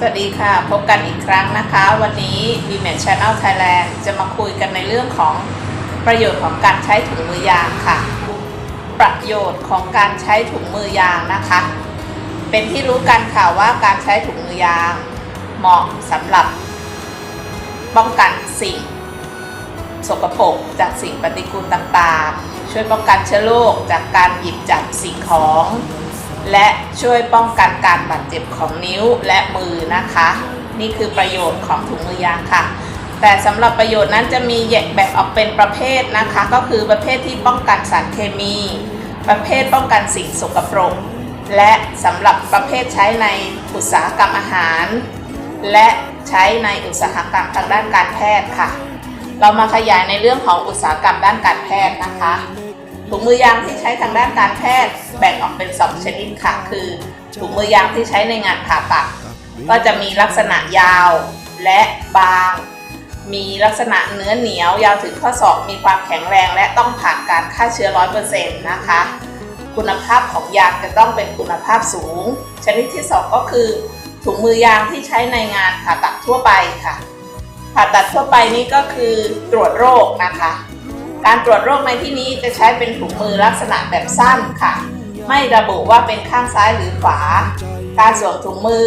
สวัสดีค่ะ พบกันอีกครั้งนะคะ วันนี้ b m a t Channel Thailand จะมาคุยกันในเรื่องของประโยชน์ของการใช้ถุงมือยางค่ะ ประโยชน์ของการใช้ถุงมือยางนะคะ เป็นที่รู้กันค่ะว่าการใช้ถุงมือยาง เหมาะสำหรับ ป้องกันสิ่ง สกปรกจากสิ่งปฏิกูลต่างๆ ช่วยป้องกันเชื้อโรคจากการหยิบจับสิ่งของ และช่วยป้องกันการบาดเจ็บของนิ้วและมือนะคะ นี่คือประโยชน์ของถุงมือยางค่ะ แต่สำหรับประโยชน์นั้นจะมีแยกแบ่งออกเป็นประเภทนะคะ ก็คือประเภทที่ป้องกันสารเคมี ประเภทป้องกันสิ่งสกปรก และสำหรับประเภทใช้ในอุตสาหกรรมอาหาร และใช้ในอุตสาหกรรมทางด้านการแพทย์ค่ะ เรามาขยายในเรื่องของอุตสาหกรรมด้านการแพทย์นะคะ ถุงมือยางที่ใช้ทางด้านการแพทย์แบ่งออกเป็น 2 ชนิดค่ะ คือ ถุงมือยางที่ใช้ในงานผ่าตัด ก็จะมีลักษณะยาวและบาง มีลักษณะเนื้อเหนียวยาวถึงข้อศอกมีความแข็งแรงและต้องผ่านการฆ่าเชื้อ100%นะคะ คุณภาพของยางจะต้องเป็นคุณภาพสูง ชนิดที่ 2 ก็คือ ถุงมือยางที่ใช้ในงานผ่าตัดทั่วไปค่ะ ผ่าตัดทั่วไปนี่ก็คือตรวจโรคนะคะ การตรวจโรคในที่นี้จะใช้เป็นถุงมือลักษณะแบบสั้นค่ะ ไม่ระบุว่าเป็นข้างซ้ายหรือขวา การสวมถุงมือ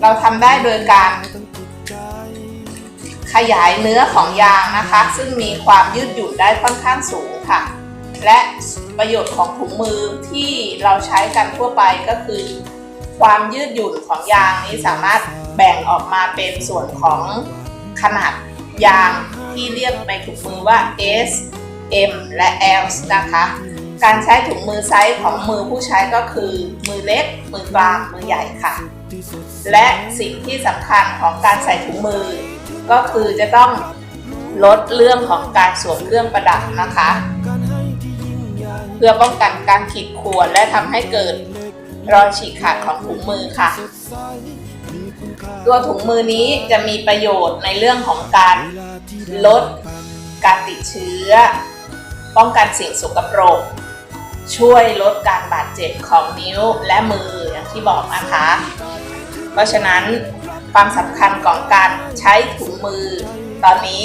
เราทำได้โดยการขยายเนื้อของยางนะคะ ซึ่งมีความยืดหยุ่นได้ค่อนข้างสูงค่ะ และประโยชน์ของถุงมือที่เราใช้กันทั่วไปก็คือ ความยืดหยุ่นของยางนี้สามารถแบ่งออกมาเป็นส่วนของขนาด ยางที่เรียกในถุงมือว่า S M และ L นะคะ การใช้ถุงมือไซส์ของมือผู้ใช้ก็คือ มือเล็ก มือกลาง มือใหญ่ค่ะ และสิ่งที่สำคัญของการใส่ถุงมือ ก็คือจะต้องลดเรื่องของการสวมเครื่องประดับนะคะ เพื่อป้องกันการขีดข่วนและทำให้เกิดรอยฉีกขาดของถุงมือค่ะ ตัวถุงมือนี้จะมีประโยชน์ในเรื่องของการลดการติดเชื้อ ป้องกันสิ่งสกปรก ช่วยลดการบาดเจ็บของนิ้วและมืออย่างที่บอกนะคะ เพราะฉะนั้นความสำคัญของการใช้ถุงมือ ตอนนี้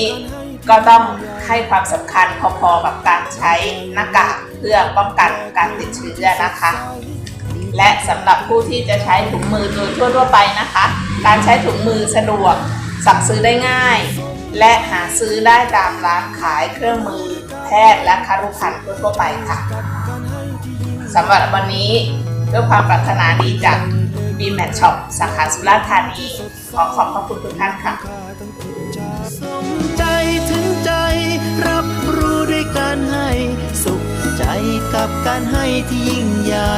ก็ต้องให้ความสำคัญพอๆกับการใช้หน้ากากเพื่อป้องกันการติดเชื้อนะคะ และสำหรับผู้ที่จะใช้ถุงมือโดยทั่วๆไปนะคะ การใช้ถุงมือสะดวก สั่งซื้อได้ง่าย และหาซื้อได้ตามร้านขายเครื่องมือแพทย์และคารุภัณฑ์ทั่วไปค่ะสำหรับวันนี้ด้วยความปรารถนาดีจาก b m a t Shop สาขาสุราษฎร์ธานี ขอขอบพระคุณทุกท่านค่ะใจถึงใจรับรู้ด้วยการให้ สุขใจกับการให้ที่ยิ่งใหญ่